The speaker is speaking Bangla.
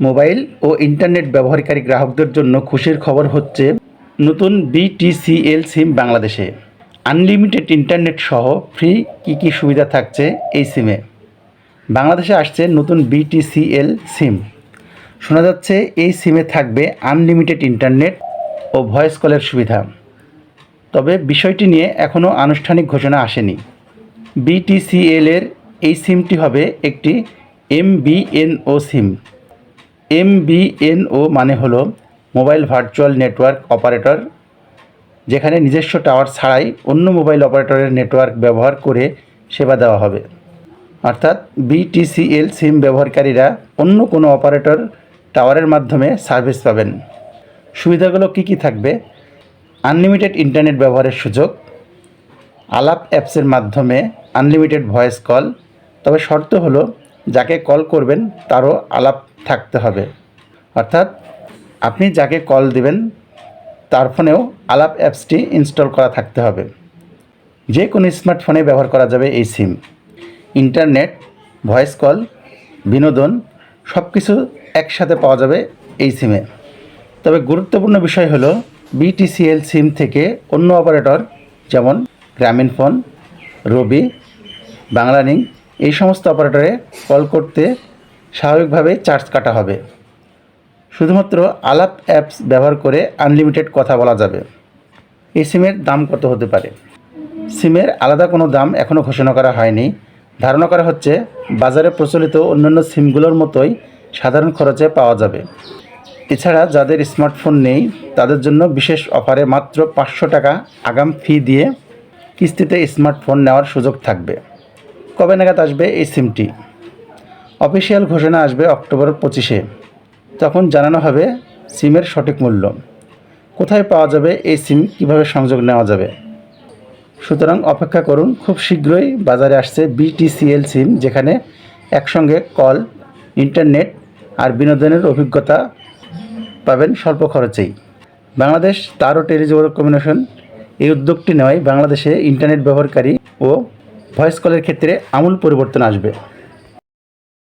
মোবাইল ও ইন্টারনেট ব্যবহারকারী গ্রাহকদের জন্য খুশির খবর হচ্ছে নতুন বিটিসিএল সিম বাংলাদেশে। আনলিমিটেড ইন্টারনেট সহ ফ্রি কী কী সুবিধা থাকছে এই সিমে? বাংলাদেশে আসছে নতুন বিটিসিএল সিম। শোনা যাচ্ছে এই সিমে থাকবে আনলিমিটেড ইন্টারনেট ও ভয়েস কলের সুবিধা। তবে বিষয়টি নিয়ে এখনও আনুষ্ঠানিক ঘোষণা আসেনি। বিটিসিএল এর এই সিমটি হবে একটি এমবিএনও সিম। এমবিএনও মানে হলো মোবাইল ভার্চুয়াল নেটওয়ার্ক অপারেটর, যেখানে নিজস্ব টাওয়ার ছাড়াই অন্য মোবাইল অপারেটরের নেটওয়ার্ক ব্যবহার করে সেবা দেওয়া হবে। অর্থাৎ বিটিসিএল সিম ব্যবহারকারীরা অন্য কোনো অপারেটর টাওয়ারের মাধ্যমে সার্ভিস পাবেন। সুবিধাগুলো কী কী থাকবে? আনলিমিটেড ইন্টারনেট ব্যবহারের সুযোগ, আলাপ অ্যাপসের মাধ্যমে আনলিমিটেড ভয়েস কল, তবে শর্ত হলো যাকে কল করবেন, তারও আলাপ থাকতে হবে। অর্থাৎ, আপনি যাকে কল দিবেন, তার ফোনেও আলাপ অ্যাপসটি ইনস্টল করা থাকতে হবে। যে কোনো স্মার্টফোনে ব্যবহার করা যাবে এই সিম। ইন্টারনেট, ভয়েস কল, বিনোদন সব কিছু একসাথে পাওয়া যাবে এই সিমে। তবে গুরুত্বপূর্ণ বিষয় হলো বিটিসিএল সিম থেকে অন্য অপারেটর যেমন গ্রামীণ ফোন, রবি বাংলালিংক এই সমস্ত অপারেটরে কল করতে স্বাভাবিকভাবে চার্জ কাটা হবে। শুধুমাত্র আলাপ অ্যাপস ব্যবহার করে আনলিমিটেড কথা বলা যাবে। এই সিমের দাম কত হতে পারে? সিমের আলাদা কোনো দাম এখনও ঘোষণা করা হয়নি। ধারণা করা হচ্ছে, বাজারে প্রচলিত অন্যান্য সিমগুলোর মতোই সাধারণ খরচে পাওয়া যাবে। এছাড়া যাদের স্মার্টফোন নেই, তাদের জন্য বিশেষ অফারে মাত্র পাঁচশো টাকা আগাম ফি দিয়ে কিস্তিতে স্মার্টফোন নেওয়ার সুযোগ থাকবে। কবে নাগাদ আসবে এই সিমটি? অফিসিয়াল ঘোষণা আসবে অক্টোবর পঁচিশে। তখন জানানো হবে সিমের সঠিক মূল্য। কোথায় পাওয়া যাবে এই সিম, কীভাবে সংযোগ নেওয়া যাবে? সুতরাং অপেক্ষা করুন, খুব শীঘ্রই বাজারে আসছে বিটিসিএল সিম, যেখানে একসঙ্গে কল, ইন্টারনেট আর বিনোদনের অভিজ্ঞতা পাবেন স্বল্প খরচেই। বাংলাদেশ তার ও টেলিযোগাযোগ কমিউনিকেশন এই উদ্যোগটি নেওয়ায় বাংলাদেশে ইন্টারনেট ব্যবহারকারী ও ভয়েস কলের ক্ষেত্রে আমূল পরিবর্তন আসবে।